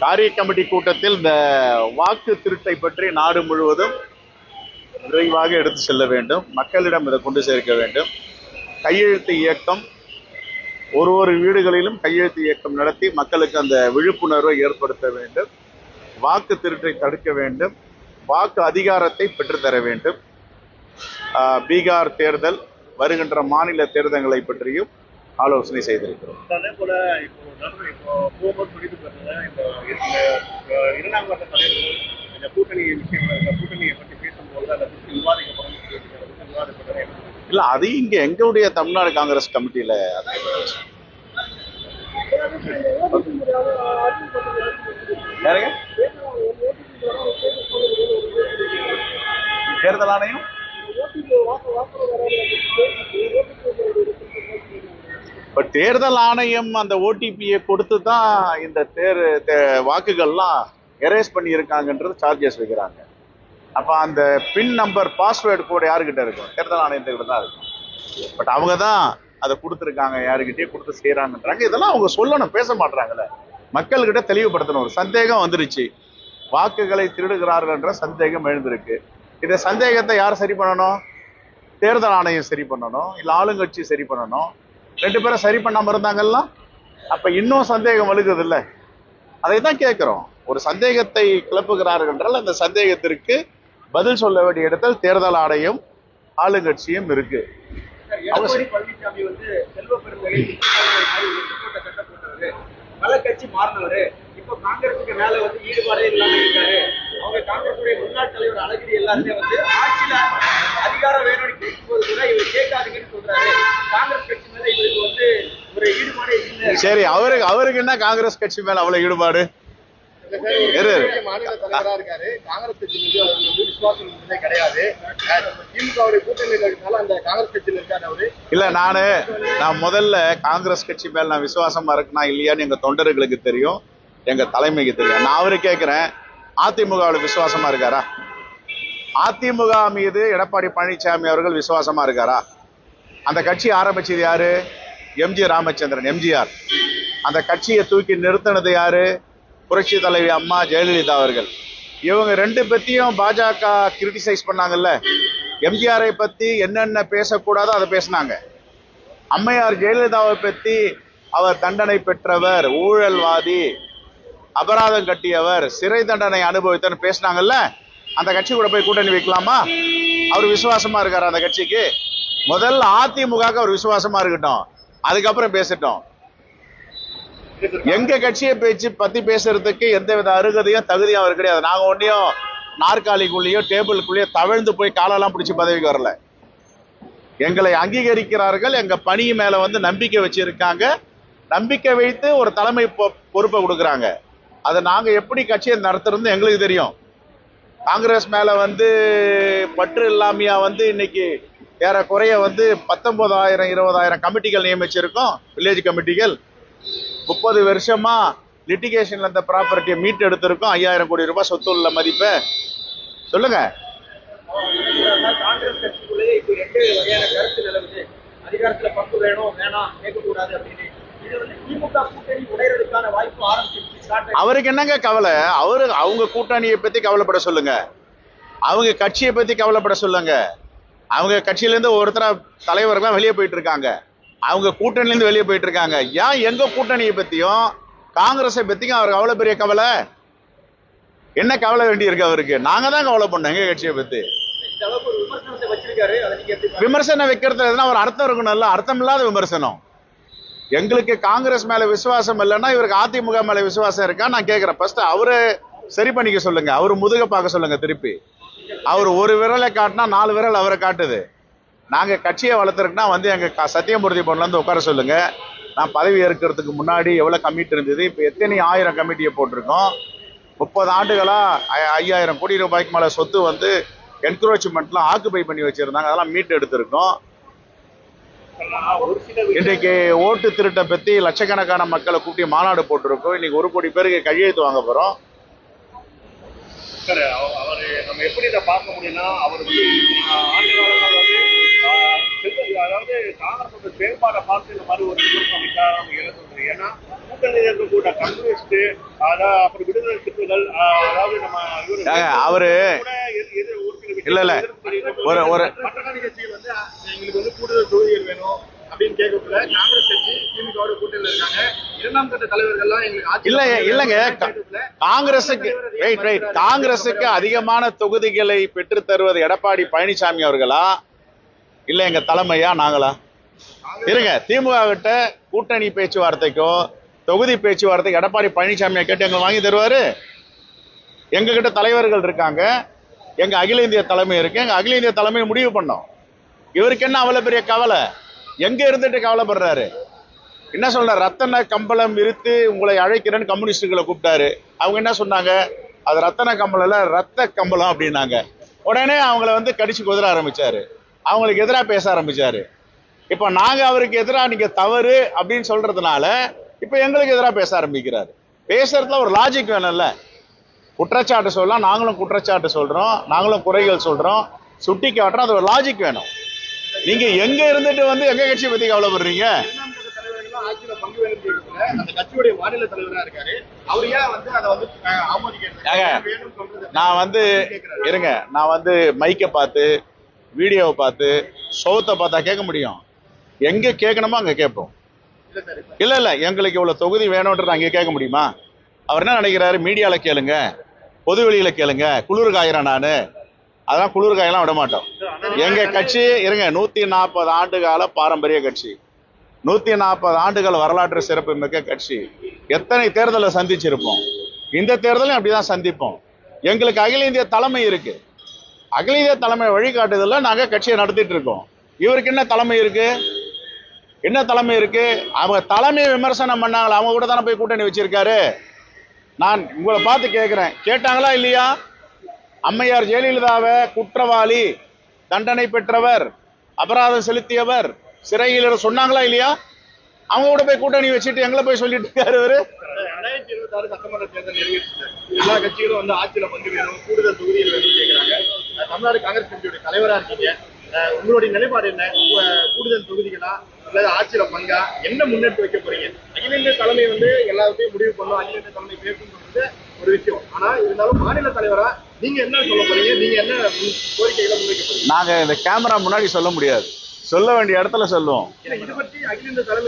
காரிய கமிட்டி கூட்டத்தில் இந்த வாக்கு திருட்டை பற்றி நாடு முழுவதும் விரைவாக எடுத்து செல்ல வேண்டும். மக்களிடம் இதை கொண்டு சேர்க்க வேண்டும். கையெழுத்து இயக்கம் ஒரு ஒரு வீடுகளிலும் கையெழுத்து இயக்கம் நடத்தி மக்களுக்கு அந்த விழிப்புணர்வை ஏற்படுத்த வேண்டும். வாக்கு திருட்டை தடுக்க வேண்டும். வாக்கு அதிகாரத்தை பெற்றுத்தர வேண்டும். ஆஹ், பீகார் தேர்தல் வருகின்ற மாநில தேர்தல்களை பற்றியும் ஆலோசனை செய்திருக்கிறோம் அதே போல இப்போ போகும்போது அஹ், இரண்டாம் கட்ட தலைவர்கள் இந்த கூட்டணி விஷயம் இந்த கூட்டணியை பற்றி பேசும்போது அதை பற்றி விவாதிக்கப்படும் விவாதிக்கப்பட இல்ல அது இங்க எங்களுடைய தமிழ்நாடு காங்கிரஸ் கமிட்டியில? தேர்தல் ஆணையம் இப்போ தேர்தல் ஆணையம் அந்த ஓடிபியை கொடுத்து தான் இந்த தேர் தே- வாக்குகள்லாம் எரேஸ் பண்ணியிருக்காங்கன்றது சார்ஜஸ் வைக்கிறாங்க. அப்போ அந்த பின் நம்பர் பாஸ்வேர்டு கூட யாருக்கிட்ட இருக்கும்? தேர்தல் ஆணையத்துக்கிட்ட தான் இருக்கும். பட் அவங்க தான் அதை கொடுத்துருக்காங்க. யாருக்கிட்டே கொடுத்து செய்யறாங்கன்றாங்க இதெல்லாம் அவங்க சொல்லணும் பேச மாட்றாங்கல்ல. மக்கள்கிட்ட தெளிவுபடுத்தணும். ஒரு சந்தேகம் வந்துருச்சு. வாக்குகளை திருடுகிறார்கள் என்ற சந்தேகம் எழுந்திருக்கு. இந்த சந்தேகத்தை யார் சரி பண்ணணும்? தேர்தல் ஆணையம் சரி பண்ணணும். இல்லை ஆளுங்கட்சி சரி பண்ணணும். ரெண்டு பேரும் சரி பண்ணாம இருந்தாங்கன்னா அப்போ இன்னும் சந்தேகம் வலுகுது இல்லை அதை தான் கேட்குறோம். ஒரு சந்தேகத்தை கிளப்புகிறார்கள் என்றால் அந்த சந்தேகத்திற்கு பதில் சொல்ல வேண்டிய இடத்தில் தேர்தல் ஆணையம் ஆளுங்கட்சியும் இருக்கு. பல கட்சி இப்போ காங்கிரஸுக்கு மேல வந்து ஈடுபாடே இல்லாம இருக்காரு. அவங்க காங்கிரஸுடைய முன்னாள் தலைவர் அழகிரி எல்லாருமே வந்து ஆட்சியில அதிகாரம் வேணும்னு கேட்கும்போது கூட இவர் கேட்காதீங்கன்னு சொல்றாரு காங்கிரஸ் கட்சி மேல இவருக்கு வந்து ஒரு ஈடுபாடே இல்லை சரி அவருக்கு அவருக்கு என்ன காங்கிரஸ் கட்சி மேல அவ்வளவு ஈடுபாடு? இல்ல நானு நான் முதல்ல காங்கிரஸ் கட்சி மேல நான் விசுவாசமா இருக்கனா இல்லையான்னு எங்க தொண்டர்களுக்கு தெரியும். எங்க தலைமைக்கு தெரியும். நான் அவரு கேட்கிறேன் அதிமுகவில் விசுவாசமா இருக்காரா? அதிமுக மீது எடப்பாடி பழனிசாமி அவர்கள் விசுவாசமா இருக்காரா? அந்த கட்சி ஆரம்பிச்சது யாரு? எம்ஜி ராமச்சந்திரன் எம்ஜிஆர் அந்த கட்சியை தூக்கி நிறுத்தினது யாரு? புரட்சி தலைவி அம்மா ஜெயலலிதா அவர்கள். இவங்க ரெண்டு பத்தியும் பாஜக கிரிட்டிசைஸ் பண்ணாங்கல்ல. எம்ஜிஆரை பத்தி என்னென்ன பேசக்கூடாதோ அதை பேசினாங்க. அம்மையார் ஜெயலலிதாவை பத்தி அவர் தண்டனை பெற்றவர் ஊழல்வாதி அபராதம் கட்டியவர் சிறை தண்டனை அனுபவித்தன்னு பேசினாங்கல்ல. அந்த கட்சி கூட போய் கூட்டணி வைக்கலாமா? அவர் விசுவாசமா இருக்காரு அந்த கட்சிக்கு? முதல்ல அதிமுக அவர் விசுவாசமா இருக்கட்டும். அதுக்கப்புறம் பேசட்டும். எங்க கட்சியை பேச்சு பத்தி பேசுறதுக்கு எந்தவித அருகதையும் தகுதியும் அவர் கிடையாது. நாங்க ஒன்றையும் நாற்காலிக்குள்ளேயோ டேபிளுக்குள்ளேயோ தவழ்ந்து போய் காலெல்லாம் பிடிச்சி பதவிக்கு வரல. எங்களை அங்கீகரிக்கிறார்கள் எங்க பணி மேல வந்து நம்பிக்கை வச்சிருக்காங்க. நம்பிக்கை வைத்து ஒரு தலைமை பொ- பொறுப்பை கொடுக்குறாங்க. அதை நாங்க எப்படி கட்சியை நடத்துறதுன்னு எங்களுக்கு தெரியும். காங்கிரஸ் மேல வந்து பற்று இல்லாமையா வந்து இன்னைக்கு ஏறக்குறைய வந்து பத்தொன்பதாயிரம் இருபதாயிரம் கமிட்டிகள் நியமிச்சிருக்கோம். வில்லேஜ் கமிட்டிகள். முப்பது வருஷமா லிட்டிகேஷன்ல இந்த ப்ராப்பர்ட்டியை மீட் எடுத்திருக்கோம். ஐயாயிரம் கோடி ரூபாய் சொத்து உள்ள மதிப்பை. சொல்லுங்க. அதிகாரத்துல பங்கு வேணும் வேணாம் கேட்கக்கூடாது அப்படின்னு. அவருக்கு என்னங்க கவலை? அவரு அவங்க கூட்டணியை பத்தி கவலைப்பட சொல்லுங்க. அவங்க கட்சியை பத்தி கவலைப்பட சொல்லுங்க. அவங்க கட்சியிலேருந்து ஒருத்தர தலைவர்கள்லாம் வெளியே போயிட்டு இருக்காங்க அவங்க கூட்டணிலேருந்து வெளியே போயிட்டு இருக்காங்க ஏன் எங்க கூட்டணியை பத்தியும் காங்கிரஸை பத்தியும் அவருக்கு அவ்வளோ பெரிய கவலை? என்ன கவலை வேண்டி இருக்கு அவருக்கு? நாங்க தான் கவலை பண்ணோம் எங்க கட்சியை பத்தி. விமர்சனத்தை விமர்சனம் வைக்கிறது எதுனா ஒரு அர்த்தம் இருக்கணும்ல அர்த்தம் இல்லாத விமர்சனம். எங்களுக்கு காங்கிரஸ் மேல விசுவாசம் இல்லைன்னா இவருக்கு அதிமுக மேல விசுவாசம் இருக்கா? நான் கேட்கிறேன் ஃபர்ஸ்ட் அவரு சரி பண்ணிக்க சொல்லுங்க. அவரு முதுக பார்க்க சொல்லுங்க திருப்பி. அவர் ஒரு விரலை காட்டினா நாலு விரல் அவரை காட்டுது. நாங்க கட்சியை வளர்த்துருக்குன்னா வந்து எங்க க- சத்தியமூர்த்தி பொண்ணுல இருந்து உட்கார சொல்லுங்க. நான் பதவி ஏற்கிறதுக்கு முன்னாடி எவ்வளவு கமிட்டி இருந்தது? இப்ப எத்தனை ஆயிரம் கமிட்டியை போட்டிருக்கோம்? முப்பது ஆண்டுகளா ஐயாயிரம் கோடி ரூபாய்க்கு மேல சொத்து வந்து என்க்ரோச்மெண்ட்லாம் ஆக்குபை பண்ணி வச்சிருந்தாங்க. அதெல்லாம் மீட்டு எடுத்திருக்கோம். இன்றைக்கு ஓட்டு திருட்டை பத்தி லட்சக்கணக்கான மக்களை கூட்டி மாநாடு போட்டிருக்கோம். இன்னைக்கு ஒரு கோடி பேருக்கு கையெழுத்து வாங்க போகிறோம் நம்ம எப்படி இதை பார்க்க முடியும்னா அவர் வந்து அதாவது காங்கிரஸ் செயல்பாடை பார்த்து இந்த மாதிரி ஒரு இழந்தது ஏன்னா கூட்டணியில் இருக்கக்கூடிய கம்யூனிஸ்ட் அதாவது அப்புறம் விடுதலை ஆஹ் அதாவது நம்ம அவரு இல்ல, இல்ல. ஒரு- ஒரு பட்டதாரி கட்சிகள் வந்து எங்களுக்கு வந்து கூடுதல் தொகுதிகள் வேணும் அப்படின்னு கேட்கக்குள்ள காங்கிரஸ் கட்சி திமுகவோட கூட்டணியில் இருக்காங்க. இரண்டாம் கட்ட தலைவர்கள்லாம் எங்களுக்கு இல்ல இல்லங்க காங்கிரசுக்கு ரைட் ரைட் காங்கிரசுக்கு அதிகமான தொகுதிகளை பெற்று தருவது எடப்பாடி பழனிசாமி அவர்களா? இல்ல எங்க தலைமையா நாங்களா? இருங்க திமுக கிட்ட கூட்டணி பேச்சுவார்த்தைக்கோ தொகுதி பேச்சுவார்த்தைக்கு எடப்பாடி பழனிசாமியை கேட்டு எங்களை வாங்கி தருவாரு? எங்ககிட்ட தலைவர்கள் இருக்காங்க எங்க அகில இந்திய தலைமை இருக்கு எங்க அகில இந்திய தலைமை முடிவு பண்ணோம். இவருக்கு என்ன அவ்வளவு பெரிய கவலை? எங்க இருந்துட்டு கவலைப்படுறாரு? என்ன சொல்ற? ரத்தன கம்பளம் விரித்து உங்களை அழைக்கிறேன்னு கம்யூனிஸ்டுகளை கூப்பிட்டாரு. அவங்க என்ன சொன்னாங்க? அது ரத்தன கம்பளம்ல ரத்த கம்பளம் அப்படின்னாங்க. உடனே அவங்கள வந்து கடிச்சு குதிர ஆரம்பிச்சாரு. அவங்களுக்கு எதிராக பேச ஆரம்பிச்சாரு. இப்போ நாங்கள் அவருக்கு எதிராக நீங்கள் தவறு அப்படின்னு சொல்றதுனால இப்போ எங்களுக்கு எதிராக பேச ஆரம்பிக்கிறாரு. பேசுறதுல ஒரு லாஜிக் வேணும்ல. குற்றச்சாட்டு சொல்லலாம் நாங்களும் குற்றச்சாட்டு சொல்றோம் நாங்களும் குறைகள் சொல்றோம். சுட்டி காட்டுறோம் அது ஒரு லாஜிக் வேணும். நீங்க எங்க இருந்துட்டு வந்து எங்க கட்சியை பத்தி கவலைப்படுறீங்க? இரண்டாம் கட்ட தலைவர்கள்லாம் ஆட்சியில பங்கு வேணும் கேட்கக்குள்ள அந்த கட்சியுடைய மாநில தலைவரா இருக்காரு. அவர் ஏன் வந்து அதை வந்து அஹ், ஆமோதிக்கிறது ஏங்க, வேணும்னு சொல்றது? நான் வந்து இருங்க நான் வந்து மைக்கை பார்த்து வீடியோவை பார்த்து சோத்தை பார்த்தா கேட்க முடியும். எங்க கேட்கணுமோ அங்க கேட்போம். இல்ல இல்ல. எங்களுக்கு இவ்வளவு தொகுதி வேணும்ன்றது அங்க கேட்க முடியுமா? அவர் என்ன நினைக்கிறாரு? மீடியால கேளுங்க. பொது வெளியில கேளுங்க. குளிர் காயிறேன் நானு. அதெல்லாம் குளிர் காயெல்லாம் விட மாட்டோம் எங்க கட்சி இருங்க நூத்தி நாற்பது ஆண்டு கால பாரம்பரிய கட்சி. நூத்தி நாற்பது ஆண்டுகள் வரலாற்று சிறப்பு மிக்க கட்சி. எத்தனை தேர்தலை சந்திச்சிருப்போம்? இந்த தேர்தலும் அப்படிதான் சந்திப்போம். எங்களுக்கு அகில இந்திய தலைமை இருக்கு. அகில இந்திய தலைமை வழிகாட்டுதலில் நாங்க கட்சியை நடத்திட்டு இருக்கோம். இவருக்கு என்ன தலைமை இருக்கு? என்ன தலைமை இருக்கு? அவங்க தலைமையை விமர்சனம் பண்ணாங்களா அவங்க கூட தானே போய் கூட்டணி வச்சிருக்காரு. நான் உங்களை பார்த்து கேட்குறேன் கேட்டாங்களா இல்லையா? அம்மையார் ஜெயலலிதாவை குற்றவாளி தண்டனை பெற்றவர் அபராதம் செலுத்தியவர் சிறையில் சொன்னாங்களா இல்லையா? அவங்க கூட போய் கூட்டணி வச்சுட்டு எங்களை போய் சொல்லிட்டு இருக்காரு ரெண்டாயிரத்தி இருபத்தி ஆறு சட்டமன்ற தேர்தல் நிறைவேற்று எல்லா கட்சிகளும் வந்து ஆட்சியில பங்கு வேணும் கூடுதல் தொகுதிகள் வேணும் கேட்கிறாங்க தமிழ்நாடு காங்கிரஸ் கட்சியுடைய தலைவரா இருக்கீங்க. உங்களுடைய நிலைப்பாடு என்ன? கூடுதல் தொகுதிகளா? அல்லது ஆட்சியில பங்கா? என்ன முன்னெடுத்து வைக்க போறீங்க? அகில இந்திய தலைமை வந்து எல்லாத்தையும் முடிவு பண்ணும் அகில இந்திய தலைமை பேசும் சொல்றது ஒரு விஷயம். ஆனா இருந்தாலும் மாநில தலைவரா நீங்க என்ன சொல்ல போறீங்க? நீங்க என்ன கோரிக்கைகளை முன்வைக்க போறீங்க? நாங்க இந்த கேமரா முன்னாடி சொல்ல முடியாது. சொல்ல வேண்டிய இடத்துல சொல்லுவோம்.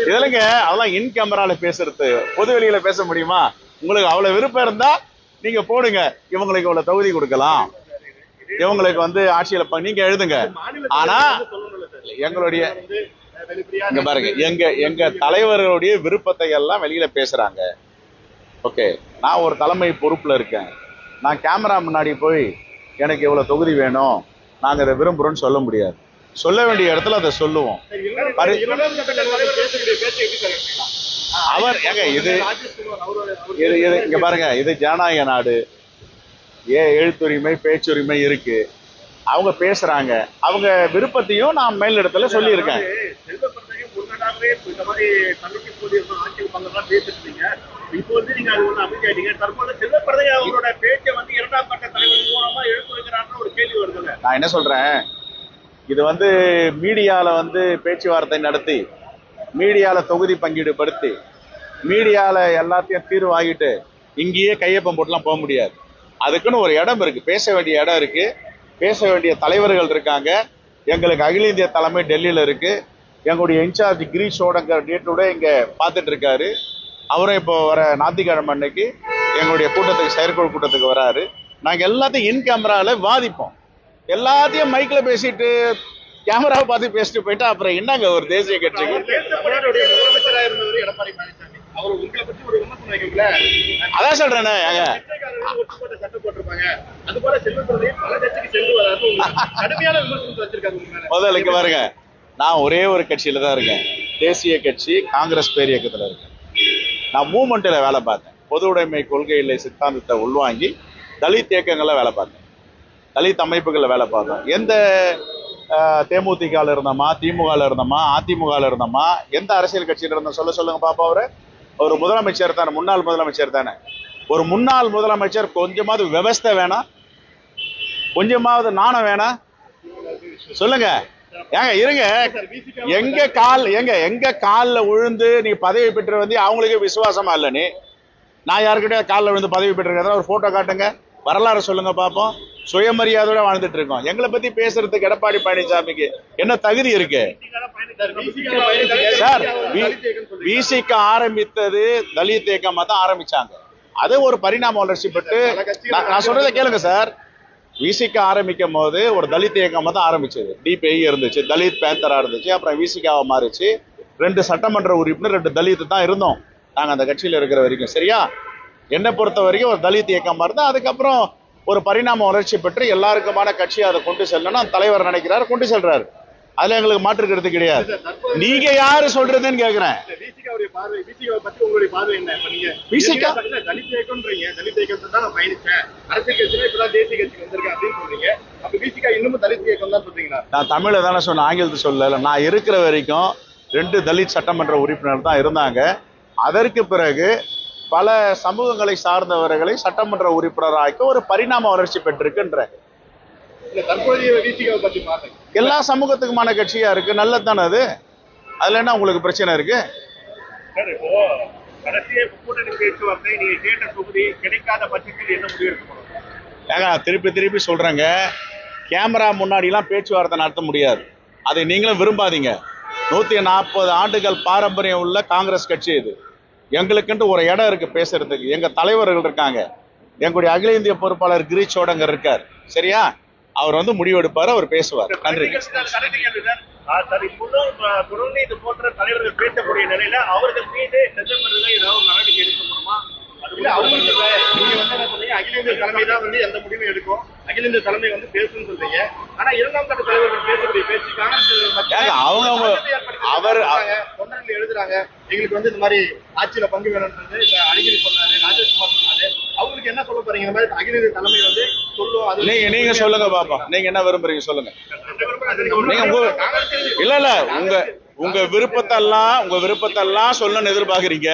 இதுலங்க அதெல்லாம் இன் கேமரால பேசுறது. பொது வெளியில பேச முடியுமா? உங்களுக்கு அவ்வளவு விருப்பம் இருந்தா நீங்க போடுங்க. இவங்களுக்கு இவ்வளவு தொகுதி கொடுக்கலாம். இவங்களுக்கு வந்து ஆட்சியில நீங்க எழுதுங்க. ஆனா எங்களுடைய இங்க பாருங்க எங்க எங்க தலைவர்களுடைய விருப்பத்தை எல்லாம் வெளியில பேசுறாங்க. ஓகே நான் ஒரு தலைமை பொறுப்புல இருக்கேன். நான் கேமரா முன்னாடி போய் எனக்கு இவ்வளவு தொகுதி வேணும். நாங்க இதை விரும்புறோம்னு சொல்ல முடியாது. சொல்ல வேண்டிய இடத்துல அதை சொல்லுவோம்? அவர் ஏங்க இது இது இது இங்க பாருங்க இது ஜனநாயக நாடு. ஏ எழுத்துரிமை பேச்சுரிமை இருக்கு. அவங்க பேசுறாங்க. அவங்க விருப்பத்தையும் நான் மேலிடத்துல சொல்லியிருக்கேன். இப்போ வந்து நீங்க அது ஒண்ணு அமைக்காதீங்க தற்போது செல்வப்பிரதைய அவரோட பேச்சை வந்து இரண்டாம் கட்ட தலைவர் மூலமா எடுத்துருக்கிறான்னு ஒரு கேள்வி வருதுல்ல. நான் என்ன சொல்றேன்? இது வந்து மீடியாவில் வந்து பேச்சுவார்த்தை நடத்தி மீடியாவில் தொகுதி பங்கீடு படுத்தி மீடியாவில் எல்லாத்தையும் தீர்வு ஆகிட்டு இங்கேயே கையொப்பம் போட்டுலாம் போக முடியாது. அதுக்குன்னு ஒரு இடம் இருக்குது பேச வேண்டிய இடம் இருக்குது பேச வேண்டிய தலைவர்கள் இருக்காங்க. எங்களுக்கு அகில இந்திய தலைமை டெல்லியில் இருக்குது எங்களுடைய இன்சார்ஜ் கிரீஷ் சோடங்கர் டேட்டோட இங்கே பார்த்துட்டு இருக்காரு. அவரும் இப்போ வர ஞாயிற்றுக்கிழமை அன்னைக்கு எங்களுடைய கூட்டத்துக்கு செயற்குழு கூட்டத்துக்கு வராரு. நாங்கள் எல்லாத்தையும் இன் கேமராவில் வாதிப்போம். எல்லாத்தையும் மைக்ல பேசிட்டு கேமராவை பார்த்து பேசிட்டு போயிட்டா அப்புறம் என்னங்க ஒரு தேசிய கட்சிக்கு அதான் சொல்றேனே ஏங்க. பிச்சைக்காரர்கள் ஒட்டுமொத்த சட்டம் போட்டிருப்பாங்க. அது போல செல்வப்பிரதையை பல கட்சிக்கு சென்று வராது உங்களுக்கு கடுமையான விமர்சனத்தை வச்சிருக்காங்க உங்க மேல. முதல்ல இங்க பாருங்க நான் ஒரே ஒரு கட்சியில தான் இருக்கேன். தேசிய கட்சி காங்கிரஸ் பேர் இயக்கத்துல இருக்கேன். நான் மூமெண்ட்ல வேலை பார்த்தேன். பொது உடைமை கொள்கையில சித்தாந்தத்தை உள்வாங்கி தலித் இயக்கங்கள்ல வேலை பார்த்தேன். தலித் அமைப்புகளில் வேலை பார்த்தோம். எந்த தேமுதிகல இருந்தோமா திமுகவில் இருந்தோமா அதிமுகவில் இருந்தோமா எந்த அரசியல் கட்சியில் இருந்தோம் சொல்ல சொல்லுங்க பாப்பா அவரு. ஒரு முதலமைச்சர் தானே முன்னாள் முதலமைச்சர் தானே. ஒரு முன்னாள் முதலமைச்சர் கொஞ்சமாவது விவஸ்தை வேணாம் கொஞ்சமாவது நாணம் வேணாம் சொல்லுங்க. ஏங்க இருங்க. எங்க கால் எங்க எங்க காலில் விழுந்து நீ பதவி பெற்று வந்து அவங்களுக்கே விசுவாசமா இல்லை நீ? நான் யாருக்கிட்டே காலில் விழுந்து பதவி பெற்றிருக்கிறதா ஒரு போட்டோ காட்டுங்க. வரலாறு சொல்லுங்க பார்ப்போம் சுயமரியாதையோட வாழ்ந்துட்டு இருக்கோம் எங்களை பத்தி பேசுறதுக்கு எடப்பாடி பழனிசாமிக்கு என்ன தகுதி இருக்கு? சார் விசிக்கு ஆரம்பித்தது தலித் இயக்கமா தான் ஆரம்பிச்சாங்க. அது ஒரு பரிணாம வளர்ச்சி பெற்று நான் சொல்றதை கேளுங்க சார். விசிக்க ஆரம்பிக்கும் போது ஒரு தலித் இயக்கமா தான் ஆரம்பிச்சது. டிபிஐ இருந்துச்சு தலித் பேந்தரா இருந்துச்சு அப்புறம் விசிகாவா மாறிச்சு. ரெண்டு சட்டமன்ற உறுப்பினர் ரெண்டு தலித் தான் இருந்தோம். நாங்க அந்த கட்சியில இருக்கிற வரைக்கும். சரியா? என்னை பொறுத்த வரைக்கும் ஒரு தலித் இயக்கமா இருந்தா அதுக்கப்புறம் ஒரு பரிணாம வளர்ச்சி பெற்று எல்லாருக்குமான கட்சியை அதை கொண்டு செல்லணும் தலைவர் நினைக்கிறாரு கொண்டு செல்றாரு. அதுல எங்களுக்கு மாற்றுக்கிறது கிடையாது. நீங்க யாரு சொல்றதுன்னு கேக்குறேன். நான் தமிழ்ல தானே சொன்னேன் ஆங்கிலத்தை சொல்லல. நான் இருக்கிற வரைக்கும் ரெண்டு தலித் சட்டமன்ற உறுப்பினர் தான் இருந்தாங்க. அதற்கு பிறகு பல சமூகங்களை சார்ந்தவர்களை சட்டமன்ற உறுப்பினராக்க ஒரு பரிணாம வளர்ச்சி பெற்றிருக்குன்ற எல்லா சமூகத்துக்குமான கட்சியா இருக்கு நல்லது தானே அது? அதுல என்ன உங்களுக்கு பிரச்சனை இருக்கு? ஏங்க திருப்பி திருப்பி சொல்றேங்க. கேமரா முன்னாடிலாம் பேச்சுவார்த்தை நடத்த முடியாது. அதை நீங்களும் விரும்பாதீங்க. நூத்தி நாற்பது ஆண்டுகள் பாரம்பரியம் உள்ள காங்கிரஸ் கட்சி இது. எங்களுக்குன்ட்டு ஒரு இடம் இருக்கு பேசுறதுக்கு. எங்க தலைவர்கள் இருக்காங்க. எங்களுடைய அகில இந்திய பொறுப்பாளர் கிரீஷ் சோடங்க இருக்கார். சரியா? அவர் வந்து முடிவெடுப்பாரு அவர் பேசுவார். நன்றி. இது போன்ற தலைவர்கள் பேசக்கூடிய நிலையில அவர்கள் மீது டிசம்பர்ல ஏதாவது நடவடிக்கை எடுக்கணுமா இல்ல அவங்களுக்கு இல்ல. நீங்க வந்து என்ன சொன்னீங்க அகில இந்திய தலைமை தான் வந்து எந்த முடிவும் எடுக்கும்? அகில இந்திய தலைமை வந்து பேசுன்னு சொல்றீங்க. ஆனா இரண்டாம் கட்ட தலைவர்கள் பேசக்கூடிய பேச்சு காங்கிரஸ் அவங்க- அவர்-. தொண்டர்கள் எழுதுறாங்க. எங்களுக்கு வந்து இந்த மாதிரி ஆட்சியில பங்கு வேணும்ன்றது இந்த அழகிரி சொன்னாரு ராஜேஷ்குமார் சொன்னாரு. அவங்களுக்கு என்ன சொல்ல போறீங்க? இந்த மாதிரி அகில இந்திய தலைமை வந்து சொல்லும் அது நீங்க நீங்க சொல்லுங்க பாப்போம் நீங்க என்ன விரும்புறீங்க சொல்லுங்க. நீங்க உங்க இல்ல இல்ல உங்க உங்க விருப்பத்தெல்லாம் உங்க விருப்பத்தெல்லாம் சொல்லணும்னு எதிர்பார்க்கறீங்க.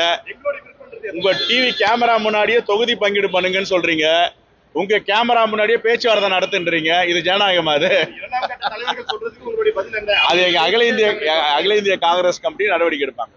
உங்க டிவி கேமரா முன்னாடியே தொகுதி பங்கீடு பண்ணுங்கன்னு சொல்றீங்க. உங்க கேமரா முன்னாடியே பேச்சுவார்த்தை நடத்துன்றீங்க. இது ஜனநாயகமா அது? அது எங்க அகில இந்திய அகில இந்திய காங்கிரஸ் கமிட்டி நடவடிக்கை எடுப்பாங்க.